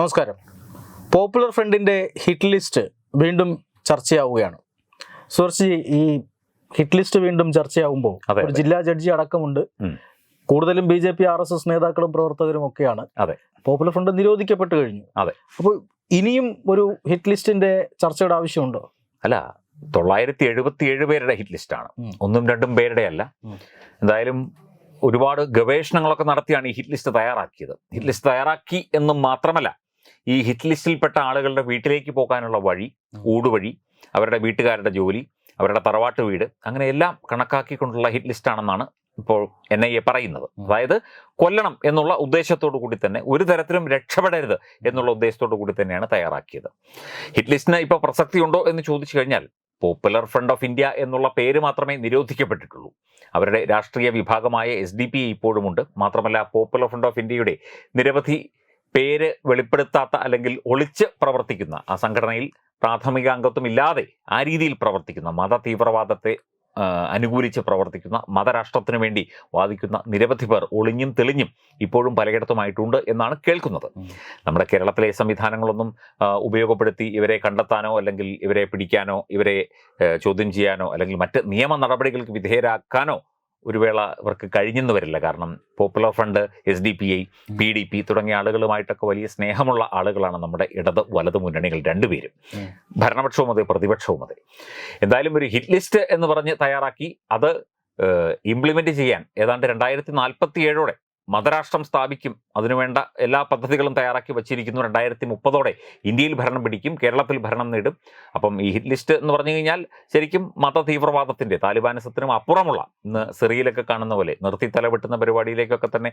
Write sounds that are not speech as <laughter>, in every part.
നമസ്കാരം. പോപ്പുലർ ഫ്രണ്ടിന്റെ hit list വീണ്ടും ചർച്ചയാവുകയാണ്. സുഹർച്ചി ഈ ഹിറ്റ് ലിസ്റ്റ് വീണ്ടും ചർച്ചയാവുമ്പോൾ ഒരു ജില്ലാ ജഡ്ജി അടക്കമുണ്ട്. കൂടുതലും B J P R S S നേതാക്കളും പ്രവർത്തകരും ഒക്കെയാണ്. അതെ. പോപ്പുലർ ഫ്രണ്ട് നിരോധിക്കപ്പെട്ട് കഴിഞ്ഞു. അതെ. അപ്പോൾ ഇനിയും ഒരു ഹിറ്റ് ലിസ്റ്റിന്റെ ചർച്ചയുടെ ആവശ്യമുണ്ടോ? അല്ല തൊള്ളായിരത്തി എഴുപത്തി ഏഴ് പേരുടെ ഹിറ്റ് ലിസ്റ്റ് ആണ്. ഒന്നും രണ്ടും പേരുടെ അല്ല. എന്തായാലും ഒരുപാട് ഗവേഷണങ്ങളൊക്കെ നടത്തിയാണ് ഈ ഹിറ്റ് ലിസ്റ്റ് തയ്യാറാക്കിയത്. ഹിറ്റ് ലിസ്റ്റ് തയ്യാറാക്കി എന്നും മാത്രമല്ല ഈ ഹിറ്റ് ലിസ്റ്റിൽപ്പെട്ട ആളുകളുടെ വീട്ടിലേക്ക് പോകാനുള്ള വഴി. ഊടുവഴി അവരുടെ വീട്ടുകാരുടെ ജോലി അവരുടെ തറവാട്ട് വീട് അങ്ങനെ എല്ലാം കണക്കാക്കിക്കൊണ്ടുള്ള ഹിറ്റ് ലിസ്റ്റാണെന്നാണ് ഇപ്പോൾ എൻ ഐ എ പറയുന്നത്. അതായത് കൊല്ലണം എന്നുള്ള ഉദ്ദേശത്തോടു കൂടി തന്നെ ഒരു തരത്തിലും രക്ഷപ്പെടരുത് എന്നുള്ള ഉദ്ദേശത്തോടു കൂടി തന്നെയാണ് തയ്യാറാക്കിയത്. ഹിറ്റ് ലിസ്റ്റിന് ഇപ്പോൾ പ്രസക്തി ഉണ്ടോ എന്ന് ചോദിച്ചു കഴിഞ്ഞാൽ പോപ്പുലർ ഫ്രണ്ട് ഓഫ് ഇന്ത്യ എന്നുള്ള പേര് മാത്രമേ നിരോധിക്കപ്പെട്ടിട്ടുള്ളൂ. അവരുടെ രാഷ്ട്രീയ വിഭാഗമായ എസ് ഡി പി ഇപ്പോഴുമുണ്ട്. മാത്രമല്ല പോപ്പുലർ ഫ്രണ്ട് ഓഫ് ഇന്ത്യയുടെ നിരവധി പേര് വെളിപ്പെടുത്താത്ത അല്ലെങ്കിൽ ഒളിച്ച് പ്രവർത്തിക്കുന്ന ആ സംഘടനയിൽ പ്രാഥമിക അംഗത്വം ഇല്ലാതെ ആ രീതിയിൽ പ്രവർത്തിക്കുന്ന മത തീവ്രവാദത്തെ അനുകൂലിച്ച് പ്രവർത്തിക്കുന്ന മതരാഷ്ട്രത്തിനു വേണ്ടി വാദിക്കുന്ന നിരവധി പേർ ഒളിഞ്ഞും തെളിഞ്ഞും ഇപ്പോഴും പലയിടത്തുമായിട്ടുണ്ട് എന്നാണ് കേൾക്കുന്നത്. നമ്മുടെ കേരളത്തിലെ സംവിധാനങ്ങളൊന്നും ഉപയോഗപ്പെടുത്തി ഇവരെ കണ്ടെത്താനോ അല്ലെങ്കിൽ ഇവരെ പിടിക്കാനോ ഇവരെ ചോദ്യം ചെയ്യാനോ അല്ലെങ്കിൽ മറ്റ് നിയമ നടപടികൾക്ക് വിധേയരാക്കാനോ ഒരു വേള ഇവർക്ക് കഴിഞ്ഞെന്ന് വരില്ല. കാരണം popular front S D P I P D P തുടങ്ങിയ ആളുകളുമായിട്ടൊക്കെ വലിയ സ്നേഹമുള്ള ആളുകളാണ് നമ്മുടെ ഇടത് വലത് മുന്നണികൾ രണ്ടുപേരും. ഭരണപക്ഷവും അതെ പ്രതിപക്ഷവും അതെ. എന്തായാലും ഒരു ഹിറ്റ് ലിസ്റ്റ് എന്ന് പറഞ്ഞ് തയ്യാറാക്കി അത് ഇംപ്ലിമെന്റ് ചെയ്യാൻ ഏതാണ്ട് രണ്ടായിരത്തി നാൽപ്പത്തി ഏഴോടെ മതരാഷ്ട്രം സ്ഥാപിക്കും. അതിനുവേണ്ട എല്ലാ പദ്ധതികളും തയ്യാറാക്കി വച്ചിരിക്കുന്നു രണ്ടായിരത്തി മുപ്പതോടെ ഇന്ത്യയിൽ ഭരണം പിടിക്കും കേരളത്തിൽ ഭരണം നേടും. അപ്പം ഈ ഹിറ്റ് ലിസ്റ്റ് എന്ന് പറഞ്ഞു കഴിഞ്ഞാൽ ശരിക്കും മത തീവ്രവാദത്തിന്റെ താലിബാനിസത്തിനും അപ്പുറമുള്ള ഇന്ന് സിറിയയിലൊക്കെ കാണുന്ന പോലെ നിർത്തി തലവെട്ടുന്ന പരിപാടിയിലേക്കൊക്കെ തന്നെ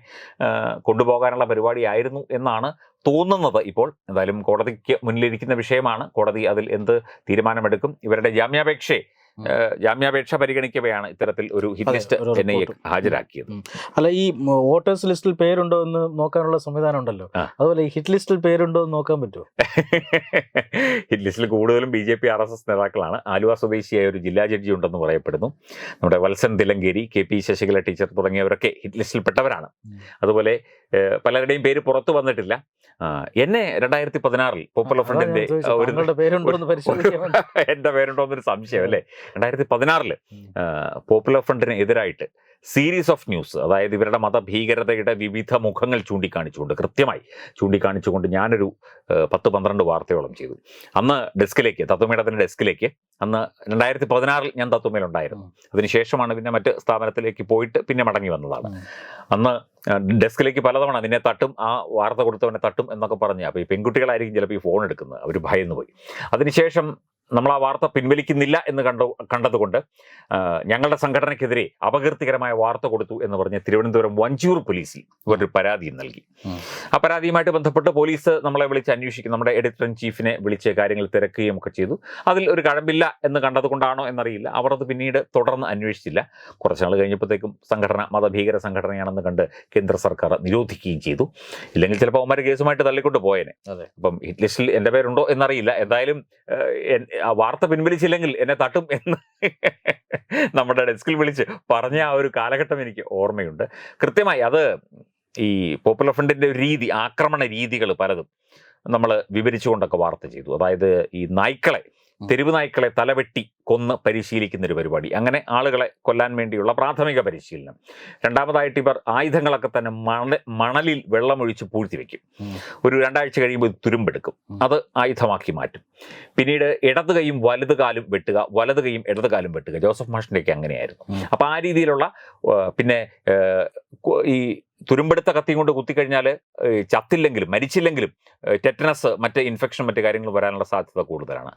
കൊണ്ടുപോകാനുള്ള പരിപാടിയായിരുന്നു എന്നാണ് തോന്നുന്നത് ഇപ്പോൾ. എന്തായാലും കോടതിക്ക് മുന്നിലിരിക്കുന്ന വിഷയമാണ്. കോടതി അതിൽ എന്ത് തീരുമാനമെടുക്കും? ഇവരുടെ ജാമ്യാപേക്ഷയെ ജാമ്യാപേക്ഷ പരിഗണിക്കവെയാണ് ഇത്തരത്തിൽ ഒരു ഹിറ്റ് ലിസ്റ്റ് ഒരു എൻ ഐ എ ഹാജരാക്കിയത്. അല്ല ഈ വോട്ടേഴ്സ് ലിസ്റ്റിൽ പേരുണ്ടോ എന്ന് നോക്കാനുള്ള സംവിധാനം ഉണ്ടല്ലോ. അതുപോലെ ഈ ഹിറ്റ് ലിസ്റ്റിൽ പേരുണ്ടോ എന്ന് നോക്കാൻ പറ്റുമോ? <laughs> ഹിറ്റ് ലിസ്റ്റിൽ കൂടുതലും B J P R S S നേതാക്കളാണ്. ആലുവ സ്വദേശിയായ ഒരു ജില്ലാ ജഡ്ജി ഉണ്ടെന്ന് പറയപ്പെടുന്നു. നമ്മുടെ Valsan Thillankeri K P Sasikala teacher തുടങ്ങിയവരൊക്കെ hit ലിസ്റ്റിൽപ്പെട്ടവരാണ്. അതുപോലെ പലരുടെയും പേര് പുറത്തു വന്നിട്ടില്ല. എന്നെ രണ്ടായിരത്തി പതിനാറിൽ പോപ്പുലർ ഫ്രണ്ടിന്റെ. എന്റെ പേരുണ്ടോ എന്നൊരു സംശയം അല്ലേ? രണ്ടായിരത്തി പതിനാറിൽ പോപ്പുലർ ഫ്രണ്ടിന് എതിരായിട്ട് സീരീസ് ഓഫ് ന്യൂസ് അതായത് ഇവരുടെ മതഭീകരതയുടെ വിവിധ മുഖങ്ങൾ ചൂണ്ടിക്കാണിച്ചുകൊണ്ട് കൃത്യമായി ചൂണ്ടിക്കാണിച്ചുകൊണ്ട് ഞാനൊരു പത്ത് പന്ത്രണ്ട് വാർത്തയോളം ചെയ്തു. അന്ന് ഡെസ്കിലേക്ക് തത്വമേടത്തിന്റെ ഡെസ്കിലേക്ക് അന്ന് രണ്ടായിരത്തി പതിനാറിൽ ഞാൻ തത്വമേലുണ്ടായിരുന്നു. അതിനുശേഷമാണ് പിന്നെ മറ്റ് സ്ഥാപനത്തിലേക്ക് പോയിട്ട് പിന്നെ മടങ്ങി വന്നതാണ്. അന്ന് ഡെസ്കിലേക്ക് പലതവണ നിന്നെ തട്ടും ആ വാർത്ത കൊടുത്തവനെ തട്ടും എന്നൊക്കെ പറഞ്ഞ് അപ്പോൾ ഈ പെൺകുട്ടികളായിരിക്കും ചിലപ്പോൾ ഈ ഫോൺ എടുക്കുന്നത് അവർ ഭയന്നു പോയി അതിനുശേഷം നമ്മൾ ആ വാർത്ത പിൻവലിക്കുന്നില്ല എന്ന് കണ്ടു കണ്ടതുകൊണ്ട് ഞങ്ങളുടെ സംഘടനയ്ക്കെതിരെ അപകീർത്തികരമായ വാർത്ത കൊടുത്തു എന്ന് പറഞ്ഞ് തിരുവനന്തപുരം വഞ്ചൂർ പോലീസിൽ ഇവരൊരു പരാതിയും നൽകി. ആ പരാതിയുമായിട്ട് ബന്ധപ്പെട്ട് പോലീസ് നമ്മളെ വിളിച്ച് അന്വേഷിക്കും. നമ്മുടെ എഡിറ്റർ ഇൻ ചീഫിനെ വിളിച്ച് കാര്യങ്ങൾ തിരക്കുകയും ഒക്കെ ചെയ്തു. അതിൽ ഒരു കഴമ്പില്ല എന്ന് കണ്ടതുകൊണ്ടാണോ എന്നറിയില്ല. അവർ അത് പിന്നീട് തുടർന്ന് അന്വേഷിച്ചില്ല. കുറച്ച് നാൾ കഴിഞ്ഞപ്പോഴത്തേക്കും സംഘടന മതഭീകര സംഘടനയാണെന്ന് കണ്ട് കേന്ദ്ര സർക്കാർ നിരോധിക്കുകയും ചെയ്തു. ഇല്ലെങ്കിൽ ചിലപ്പോൾ അവന്മാർ കേസുമായിട്ട് തള്ളിക്കൊണ്ട് പോയേനെ. അപ്പം ഹിറ്റ് ലിസ്റ്റിൽ എന്റെ പേരുണ്ടോ എന്നറിയില്ല. എന്തായാലും ആ വാർത്ത പിൻവലിച്ചില്ലെങ്കിൽ എന്നെ തട്ടും എന്ന് നമ്മുടെ ഡെസ്കിൽ വിളിച്ച് പറഞ്ഞ ആ ഒരു കാലഘട്ടം എനിക്ക് ഓർമ്മയുണ്ട്. കൃത്യമായി അത് ഈ പോപ്പുലർ ഫ്രണ്ടിന്റെ ഒരു രീതി ആക്രമണ രീതികൾ പലതും നമ്മൾ വിവരിച്ചുകൊണ്ടൊക്കെ വാർത്ത ചെയ്തു. അതായത് ഈ നായ്ക്കളെ തെരുവ് നായ്ക്കളെ തലവെട്ടി കൊന്ന് പരിശീലിക്കുന്ന ഒരു പരിപാടി. അങ്ങനെ ആളുകളെ കൊല്ലാൻ വേണ്ടിയുള്ള പ്രാഥമിക പരിശീലനം. രണ്ടാമതായിട്ട് ഇവർ ആയുധങ്ങളൊക്കെ തന്നെ മണ മണലിൽ വെള്ളമൊഴിച്ച് പൂഴ്ത്തി വെക്കും ഒരു രണ്ടാഴ്ച കഴിയുമ്പോൾ ഇത് തുരുമ്പെടുക്കും. അത് ആയുധമാക്കി മാറ്റും. പിന്നീട് ഇടത് കൈയും വലത് കാലും വെട്ടുക വലത് കൈയും ഇടത് കാലും വെട്ടുക. ജോസഫ് മാഷിന്റെയൊക്കെ അങ്ങനെയായിരുന്നു. അപ്പോൾ ആ രീതിയിലുള്ള പിന്നെ ഈ തുരുമ്പെടുത്ത കത്തി കൊണ്ട് കുത്തിക്കഴിഞ്ഞാൽ ചത്തില്ലെങ്കിലും മരിച്ചില്ലെങ്കിലും ടെറ്റനസ് മറ്റ് ഇൻഫെക്ഷൻ മറ്റ് കാര്യങ്ങൾ വരാനുള്ള സാധ്യത കൂടുതലാണ്.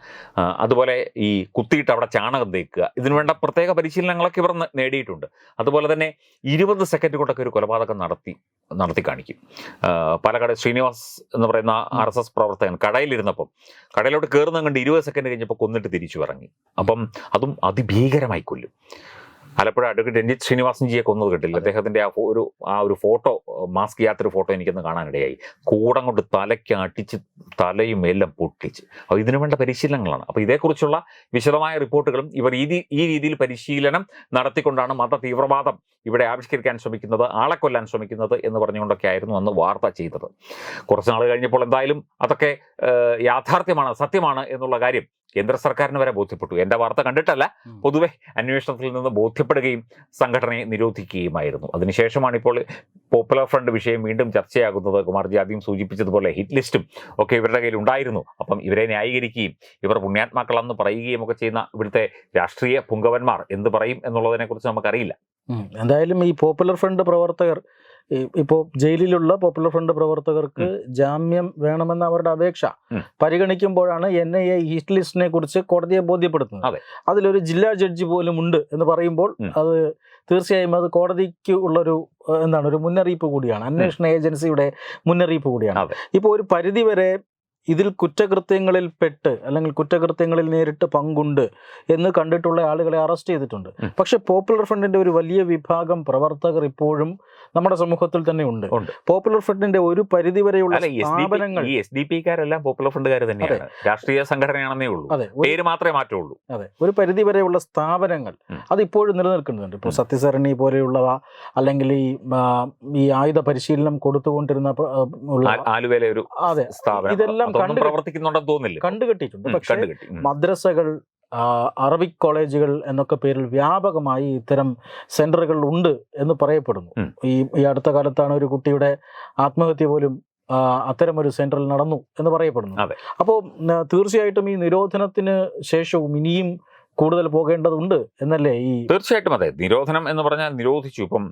അതുപോലെ ഈ കുത്തിയിട്ട് അവിടെ ചാണകം തേക്കുക ഇതിനു വേണ്ട പ്രത്യേക പരിശീലനങ്ങളൊക്കെ ഇവർ നേടിയിട്ടുണ്ട്. അതുപോലെ തന്നെ ഇരുപത് സെക്കൻഡ് കൊണ്ടൊക്കെ ഒരു കൊലപാതകം നടത്തി നടത്തി കാണിക്കും. പാലക്കാട് ശ്രീനിവാസ് എന്ന് പറയുന്ന ആർ എസ് എസ് പ്രവർത്തകൻ കടയിലിരുന്നപ്പം കടയിലോട്ട് കയറുന്ന കണ്ട് ഇരുപത് സെക്കൻഡ് കഴിഞ്ഞപ്പോൾ കൊന്നിട്ട് തിരിച്ചു ഇറങ്ങി അപ്പം അതും അതിഭീകരമായി കൊല്ലും. ആലപ്പുഴ അഡ്വക്കേറ്റ് രഞ്ജിത്ത് ശ്രീനിവാസൻജിയെ കൊന്നത് കിട്ടില്ല അദ്ദേഹത്തിന്റെ ആ ഒരു ആ ഒരു ഫോട്ടോ മാസ്ക് യാത്ര ഫോട്ടോ എനിക്കൊന്ന് കാണാനിടയായി. കൂടം കൊണ്ട് തലയ്ക്ക് അടിച്ച് തലയും എല്ലാം പൊട്ടിച്ച്. അപ്പോൾ ഇതിനു വേണ്ട പരിശീലനങ്ങളാണ്. അപ്പോൾ ഇതേക്കുറിച്ചുള്ള വിശദമായ റിപ്പോർട്ടുകളും ഇവർ ഈ ഈ രീതിയിൽ പരിശീലനം നടത്തിക്കൊണ്ടാണ് മത തീവ്രവാദം ഇവിടെ ആവിഷ്കരിക്കാൻ ശ്രമിക്കുന്നത് ആളെ കൊല്ലാൻ ശ്രമിക്കുന്നത് എന്ന് പറഞ്ഞുകൊണ്ടൊക്കെ ആയിരുന്നു അന്ന് വാർത്ത ചെയ്തത്. കുറച്ച് നാൾ കഴിഞ്ഞപ്പോൾ എന്തായാലും അതൊക്കെ യാഥാർത്ഥ്യമാണ് സത്യമാണ് എന്നുള്ള കാര്യം കേന്ദ്ര സർക്കാരിന് വരെ ബോധ്യപ്പെട്ടു. എന്റെ വാർത്ത കണ്ടിട്ടല്ല. പൊതുവെ അന്വേഷണത്തിൽ നിന്ന് ബോധ്യപ്പെടുകയും സംഘടനയെ നിരോധിക്കുകയുമായിരുന്നു. അതിനുശേഷമാണ് ഇപ്പോൾ പോപ്പുലർ ഫ്രണ്ട് വിഷയം വീണ്ടും ചർച്ചയാകുന്നത്. കുമാർജി ആദ്യം സൂചിപ്പിച്ചതുപോലെ ഹിറ്റ് ലിസ്റ്റും ഒക്കെ ഇവരുടെ കയ്യിൽ ഉണ്ടായിരുന്നു. അപ്പം ഇവരെ ന്യായീകരിക്കുകയും ഇവർ പുണ്യാത്മാക്കളെന്ന് പറയുകയും ഒക്കെ ചെയ്യുന്ന ഇവിടുത്തെ രാഷ്ട്രീയ പുങ്കവന്മാർ എന്ത് പറയും എന്നുള്ളതിനെക്കുറിച്ച് നമുക്കറിയില്ല. എന്തായാലും ഈ പോപ്പുലർ ഫ്രണ്ട് പ്രവർത്തകർ ഈ- ഇപ്പോ ജയിലിലുള്ള പോപ്പുലർ ഫ്രണ്ട് പ്രവർത്തകർക്ക് ജാമ്യം വേണമെന്ന അവരുടെ അപേക്ഷ. പരിഗണിക്കുമ്പോഴാണ് എൻ ഐ എ ഹിറ്റ് ലിസ്റ്റിനെ കുറിച്ച് കോടതിയെ ബോധ്യപ്പെടുത്തുന്നത് അതെ. അതിലൊരു ജില്ലാ ജഡ്ജി പോലും ഉണ്ട് എന്ന് പറയുമ്പോൾ അത് തീർച്ചയായും അത് കോടതിക്ക് ഉള്ളൊരു എന്താണ് ഒരു മുന്നറിയിപ്പ് കൂടിയാണ് അന്വേഷണ ഏജൻസിയുടെ മുന്നറിയിപ്പ് കൂടിയാണ്. ഇപ്പോൾ ഒരു പരിധി വരെ ഇതിൽ കുറ്റകൃത്യങ്ങളിൽ പെട്ട് അല്ലെങ്കിൽ കുറ്റകൃത്യങ്ങളിൽ നേരിട്ട് പങ്കുണ്ട് എന്ന് കണ്ടിട്ടുള്ള ആളുകളെ അറസ്റ്റ് ചെയ്തിട്ടുണ്ട്. പക്ഷേ പോപ്പുലർ ഫ്രണ്ടിന്റെ ഒരു വലിയ വിഭാഗം പ്രവർത്തകർ ഇപ്പോഴും നമ്മുടെ സമൂഹത്തിൽ തന്നെ ഉണ്ട്. പോപ്പുലർ ഫ്രണ്ടിന്റെ ഒരു പരിധി വരെയുള്ള സ്ഥാപനങ്ങൾ ഈ എസ് ഡി പിക്കാരെല്ലാം പോപ്പുലർ ഫ്രണ്ടുകാർ തന്നെയാണ്. രാഷ്ട്രീയ സംഘടനയാണെന്നേ ഉള്ളൂ. അതെ. പേര് മാത്രമേ മാറ്റുള്ളൂ. അതെ. ഒരു പരിധി വരെയുള്ള സ്ഥാപനങ്ങൾ. അത് ഇപ്പോഴും നിലനിൽക്കുന്നുണ്ട്. ഇപ്പോൾ. സത്യസരണി പോലെയുള്ളവ അല്ലെങ്കിൽ ഈ ഈ ആയുധ പരിശീലനം കൊടുത്തുകൊണ്ടിരുന്ന ആലുവയിലെ ഒരു അതെ. സ്ഥാപനം ഇതെല്ലാം അതൊന്നും കണ്ടു പ്രവർത്തിക്കുന്നുണ്ടെന്ന് തോന്നില്ല? കണ്ടുകെട്ടിയിട്ടുണ്ട്. പക്ഷേ. മദ്രസകൾ അറബിക് കോളേജുകൾ എന്നൊക്കെ പേരിൽ വ്യാപകമായി ഇത്തരം സെന്ററുകൾ ഉണ്ട് എന്ന് പറയപ്പെടുന്നു. ഈ ഈ അടുത്ത കാലത്താണ് ഒരു കുട്ടിയുടെ ആത്മഹത്യ പോലും അത്തരം ഒരു സെന്ററിൽ നടന്നു എന്ന് പറയപ്പെടുന്നു. അപ്പോൾ തീർച്ചയായിട്ടും ഈ നിരോധനത്തിന് ശേഷവും ഇനിയും കൂടുതൽ പോകേണ്ടതുണ്ട് എന്നല്ലേ ഈ തീർച്ചയായിട്ടും അതെ. നിരോധനം എന്ന് പറഞ്ഞാൽ നിരോധിച്ചു. ഇപ്പം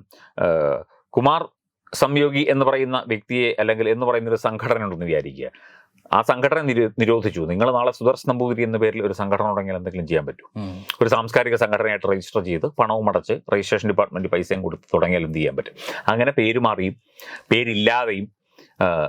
കുമാർ സംയോഗി എന്ന് പറയുന്ന വ്യക്തിയെ അല്ലെങ്കിൽ എന്ന് പറയുന്ന ഒരു സംഘടന ഉണ്ടെന്ന് വിചാരിക്കുക. ആ സംഘടന നിരോ- നിരോധിച്ചു. നിങ്ങൾ നാളെ സുദർശൻ നമ്പൂതിരി എന്ന പേരിൽ ഒരു സംഘടന തുടങ്ങിയാൽ എന്തെങ്കിലും ചെയ്യാൻ പറ്റും. ഒരു സാംസ്കാരിക സംഘടനയായിട്ട് രജിസ്റ്റർ ചെയ്ത് പണവും അടച്ച് രജിസ്ട്രേഷൻ ഡിപ്പാർട്ട്മെന്റ് പൈസയും കൊടുത്ത് തുടങ്ങിയാൽ എന്ത് ചെയ്യാൻ പറ്റും? അങ്ങനെ പേര് മാറിയും. പേരില്ലാതെയും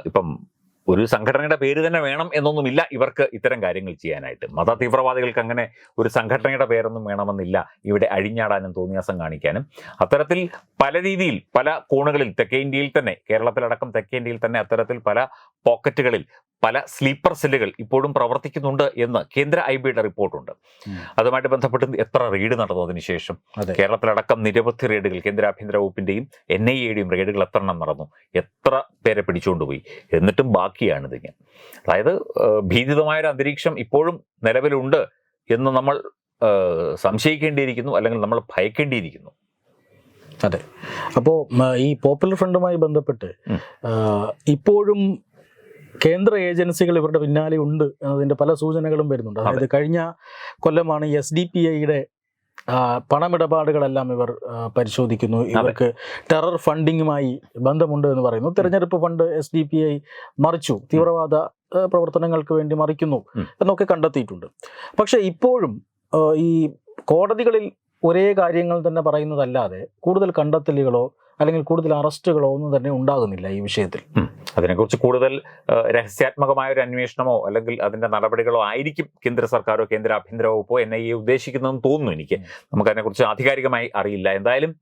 ഇപ്പം ഒരു സംഘടനയുടെ പേര് തന്നെ വേണം എന്നൊന്നുമില്ല ഇവർക്ക് ഇത്തരം കാര്യങ്ങൾ ചെയ്യാനായിട്ട്. മത തീവ്രവാദികൾക്ക് അങ്ങനെ ഒരു സംഘടനയുടെ പേരൊന്നും വേണമെന്നില്ല ഇവിടെ അഴിഞ്ഞാടാനും തോന്നിയാസം കാണിക്കാനും. അത്തരത്തിൽ പല രീതിയിൽ പല കോണുകളിൽ തെക്കേ ഇന്ത്യയിൽ തന്നെ കേരളത്തിലടക്കം തെക്കേ ഇന്ത്യയിൽ തന്നെ അത്തരത്തിൽ പല പോക്കറ്റുകളിൽ പല സ്ലീപ്പർ സെല്ലുകൾ ഇപ്പോഴും പ്രവർത്തിക്കുന്നുണ്ട് എന്ന് കേന്ദ്ര ഐ ബിയുടെ റിപ്പോർട്ടുണ്ട്. അതുമായിട്ട് ബന്ധപ്പെട്ട് എത്ര റെയ്ഡ് നടന്നതിന് ശേഷം? കേരളത്തിലടക്കം നിരവധി റെയ്ഡുകൾ കേന്ദ്ര ആഭ്യന്തര വകുപ്പിന്റെയും എൻ ഐ എയുടെയും റെയ്ഡുകൾ എത്ര എണ്ണം നടന്നു? എത്ര പേരെ പിടിച്ചുകൊണ്ടുപോയി എന്നിട്ടും ബാക്കിയാണ് ഇതിങ്ങനെ അതായത് ഭീതിതമായൊരു അന്തരീക്ഷം ഇപ്പോഴും നിലവിലുണ്ട് എന്ന് നമ്മൾ സംശയിക്കേണ്ടിയിരിക്കുന്നു അല്ലെങ്കിൽ നമ്മൾ ഭയക്കേണ്ടിയിരിക്കുന്നു. അതെ. അപ്പോൾ ഈ പോപ്പുലർ ഫ്രണ്ടുമായി ബന്ധപ്പെട്ട് ഇപ്പോഴും കേന്ദ്ര ഏജൻസികൾ ഇവരുടെ പിന്നാലെ ഉണ്ട് എന്നതിന്റെ പല സൂചനകളും വരുന്നുണ്ട്. അതായത് കഴിഞ്ഞ കൊല്ലമാണ് എസ് ഡി പി ഐയുടെ പണമിടപാടുകളെല്ലാം ഇവർ പരിശോധിക്കുന്നു. ഇവർക്ക് ടെറർ ഫണ്ടിങ്ങുമായി ബന്ധമുണ്ട് എന്ന് പറയുന്നു. തെരഞ്ഞെടുപ്പ് fund S D P I മറിച്ചു. തീവ്രവാദ പ്രവർത്തനങ്ങൾക്ക് വേണ്ടി മറിക്കുന്നു എന്നൊക്കെ കണ്ടെത്തിയിട്ടുണ്ട്. പക്ഷെ ഇപ്പോഴും ഈ കോടതികളിൽ ഒരേ കാര്യങ്ങൾ തന്നെ പറയുന്നതല്ലാതെ കൂടുതൽ കണ്ടെത്തലുകളോ അല്ലെങ്കിൽ കൂടുതൽ അറസ്റ്റുകളോ ഒന്നും തന്നെ ഉണ്ടാകുന്നില്ല ഈ വിഷയത്തിൽ. അതിനെക്കുറിച്ച് കൂടുതൽ രഹസ്യാത്മകമായ ഒരു അന്വേഷണമോ അല്ലെങ്കിൽ അതിന്റെ നടപടികളോ ആയിരിക്കും കേന്ദ്ര സർക്കാരോ കേന്ദ്ര ആഭ്യന്തര വകുപ്പോ എൻ ഐ എ ഉദ്ദേശിക്കുന്നതെന്ന് തോന്നുന്നു എനിക്ക്. നമുക്കതിനെക്കുറിച്ച് ആധികാരികമായി അറിയില്ല. എന്തായാലും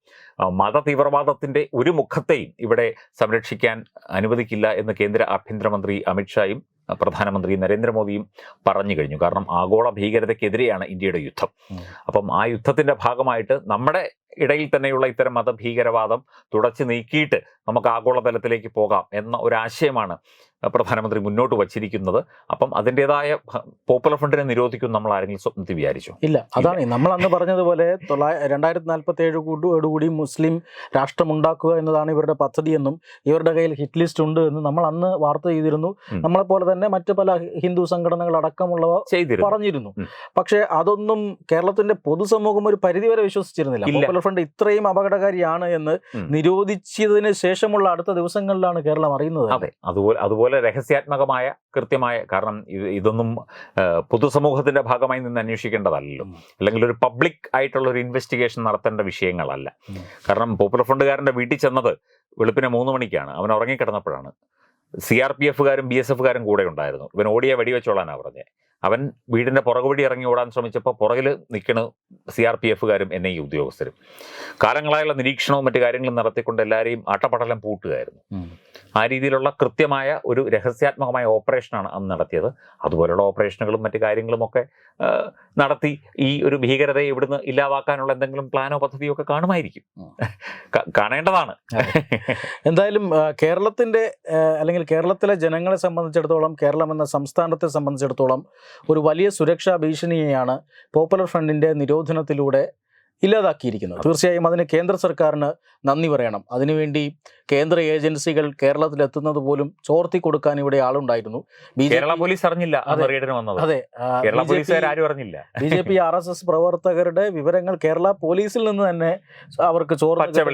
മത തീവ്രവാദത്തിന്റെ ഒരു മുഖത്തെയും ഇവിടെ സംരക്ഷിക്കാൻ അനുവദിക്കില്ല എന്ന് കേന്ദ്ര ആഭ്യന്തരമന്ത്രി അമിത്ഷായും പ്രധാനമന്ത്രി നരേന്ദ്രമോദിയും പറഞ്ഞു കഴിഞ്ഞു. കാരണം ആഗോള ഭീകരതയ്ക്കെതിരെയാണ് ഇന്ത്യയുടെ യുദ്ധം. അപ്പം ആ യുദ്ധത്തിന്റെ ഭാഗമായിട്ട് നമ്മുടെ ഇടയിൽ തന്നെയുള്ള ഇത്തരം മതഭീകരവാദം തുടച്ചു നീക്കിയിട്ട് നമുക്ക് ആഗോളതലത്തിലേക്ക് പോകാം എന്ന ഒരാശയമാണ് പ്രധാനമന്ത്രി മുന്നോട്ട് വച്ചിരിക്കുന്നത്. അപ്പം അതിന്റെതായ പോപ്പുലർ ഫ്രണ്ടിനെ നിരോധിക്കും നമ്മൾ ആരെങ്കിലും സ്വപ്നത്തിൽ വിചാരിച്ചു? ഇല്ല അതാണ്. നമ്മൾ അന്ന് പറഞ്ഞതുപോലെ തൊള്ളായി രണ്ടായിരത്തി നാൽപ്പത്തി ഏഴ് കൂടി മുസ്ലിം രാഷ്ട്രം ഉണ്ടാക്കുക എന്നതാണ് ഇവരുടെ പദ്ധതി എന്നും ഇവരുടെ കയ്യിൽ ഹിറ്റ് ലിസ്റ്റ് ഉണ്ട് എന്ന് നമ്മൾ അന്ന് വാർത്ത ചെയ്തിരുന്നു. നമ്മളെ നമ്മളെപ്പോലെ തന്നെ മറ്റ് പല ഹിന്ദു സംഘടനകൾ അടക്കമുള്ളവ ചെയ്തിരുന്നു. പറഞ്ഞിരുന്നു. പക്ഷേ അതൊന്നും കേരളത്തിന്റെ പൊതുസമൂഹം ഒരു പരിധിവരെ വിശ്വസിച്ചിരുന്നില്ല. പോപ്പുലർ ഫ്രണ്ട് ഇത്രയും അപകടകാരിയാണ് എന്ന്. നിരോധിച്ചതിന് ശേഷമുള്ള അടുത്ത ദിവസങ്ങളിലാണ് കേരളം അറിയുന്നത് അതെ. അതുപോലെ അതുപോലെ രഹസ്യാത്മകമായ കൃത്യമായ കാരണം ഇതൊന്നും പൊതുസമൂഹത്തിന്റെ ഭാഗമായി നിന്ന് അന്വേഷിക്കേണ്ടതല്ലല്ലോ. അല്ലെങ്കിൽ ഒരു പബ്ലിക് ആയിട്ടുള്ള ഒരു ഇൻവെസ്റ്റിഗേഷൻ നടത്തേണ്ട വിഷയങ്ങളല്ല. കാരണം പോപ്പുലർ ഫ്രണ്ടുകാരന്റെ വീട്ടിൽ ചെന്നത് വെളുപ്പിനെ മൂന്ന് മണിക്കാണ്. അവൻ ഉറങ്ങിക്കിടന്നപ്പോഴാണ്. സി ആർ പി എഫുകാരും ബി എസ് എഫുകാരും കൂടെ ഉണ്ടായിരുന്നു. ഇവൻ ഓടിയ വെടിവെച്ചോളാനാണ് പറഞ്ഞത് അവൻ വീടിന്റെ പുറകു വഴി ഇറങ്ങി ഓടാൻ ശ്രമിച്ചപ്പോൾ പുറകിൽ നിൽക്കണ സി ആർ പി എഫുകാരും എൻ ഐ ഉദ്യോഗസ്ഥരും. കാലങ്ങളായുള്ള നിരീക്ഷണവും മറ്റു കാര്യങ്ങളും നടത്തിക്കൊണ്ട് എല്ലാവരെയും ആട്ടപ്പടലം പൂട്ടുകയായിരുന്നു. ആ രീതിയിലുള്ള കൃത്യമായ ഒരു രഹസ്യാത്മകമായ ഓപ്പറേഷനാണ് അന്ന് നടത്തിയത്. അതുപോലെയുള്ള ഓപ്പറേഷനുകളും മറ്റു കാര്യങ്ങളുമൊക്കെ നടത്തി ഈ ഒരു ഭീകരതയെ ഇവിടുന്ന് ഇല്ലാതാക്കാനുള്ള എന്തെങ്കിലും പ്ലാനോ പദ്ധതിയോ ഒക്കെ കാണുമായിരിക്കും. കാണേണ്ടതാണ്. എന്തായാലും കേരളത്തിന്റെ അല്ലെങ്കിൽ കേരളത്തിലെ ജനങ്ങളെ സംബന്ധിച്ചിടത്തോളം കേരളം എന്ന സംസ്ഥാനത്തെ സംബന്ധിച്ചിടത്തോളം ഒരു വലിയ സുരക്ഷാ ഭീഷണിയെയാണ് പോപ്പുലർ ഫ്രണ്ടിന്റെ നിരോധനത്തിലൂടെ ഇല്ലാതാക്കിയിരിക്കുന്നത്. തീർച്ചയായും അതിന് കേന്ദ്ര സർക്കാരിന് നന്ദി പറയണം. അതിനുവേണ്ടി കേന്ദ്ര ഏജൻസികൾ കേരളത്തിൽ എത്തുന്നത് പോലും ചോർത്തി കൊടുക്കാൻ ഇവിടെ ആളുണ്ടായിരുന്നു. കേരള പോലീസ് അറിഞ്ഞില്ല അതെ. B J P R S S പ്രവർത്തകരുടെ വിവരങ്ങൾ കേരള പോലീസിൽ നിന്ന് തന്നെ അവർക്ക് ചോർത്തി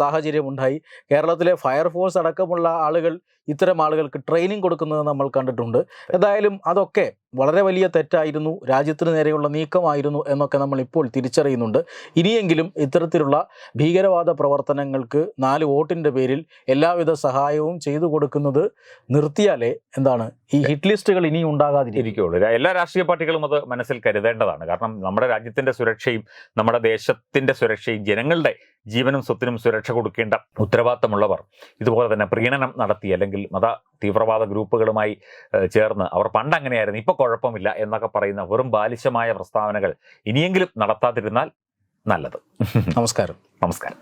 സാഹചര്യം ഉണ്ടായി കേരളത്തിലെ ഫയർഫോഴ്സ് അടക്കമുള്ള ആളുകൾ ഇത്തരം ആളുകൾക്ക് ട്രെയിനിങ് കൊടുക്കുന്നത് നമ്മൾ കണ്ടിട്ടുണ്ട്. എന്തായാലും അതൊക്കെ വളരെ വലിയ തെറ്റായിരുന്നു. രാജ്യത്തിന് നേരെയുള്ള നീക്കമായിരുന്നു എന്നൊക്കെ നമ്മൾ ഇപ്പോൾ തിരിച്ചറിയുന്നുണ്ട്. ഇനിയെങ്കിലും ഇത്തരത്തിലുള്ള ഭീകരവാദ പ്രവർത്തനങ്ങൾക്ക് നാല് വോട്ടിന്റെ പേരിൽ എല്ലാവിധ സഹായവും ചെയ്തു കൊടുക്കുന്നത് നിർത്തിയാലേ എന്താണ് ഈ ഹിറ്റ് ലിസ്റ്റുകൾ ഇനി ഉണ്ടാകാതിരിക്കുകയുള്ളൂ എല്ലാ രാഷ്ട്രീയ പാർട്ടികളും അത് മനസ്സിൽ കരുതേണ്ടതാണ്. കാരണം നമ്മുടെ രാജ്യത്തിന്റെ സുരക്ഷയും നമ്മുടെ ദേശത്തിന്റെ സുരക്ഷയും ജനങ്ങളുടെ ജീവനും സ്വത്തിനും സുരക്ഷ കൊടുക്കേണ്ട ഉത്തരവാദിത്തമുള്ളവർ. ഇതുപോലെ തന്നെ പ്രീണനം നടത്തി അല്ലെങ്കിൽ മത തീവ്രവാദ ഗ്രൂപ്പുകളുമായി ചേർന്ന് അവർ പണ്ട് അങ്ങനെയായിരുന്നു ഇപ്പോൾ കുഴപ്പമില്ല എന്നൊക്കെ പറയുന്ന വെറും ബാലിശമായ പ്രസ്താവനകൾ ഇനിയെങ്കിലും നടത്താതിരുന്നാൽ നല്ലത്. നമസ്കാരം. നമസ്കാരം.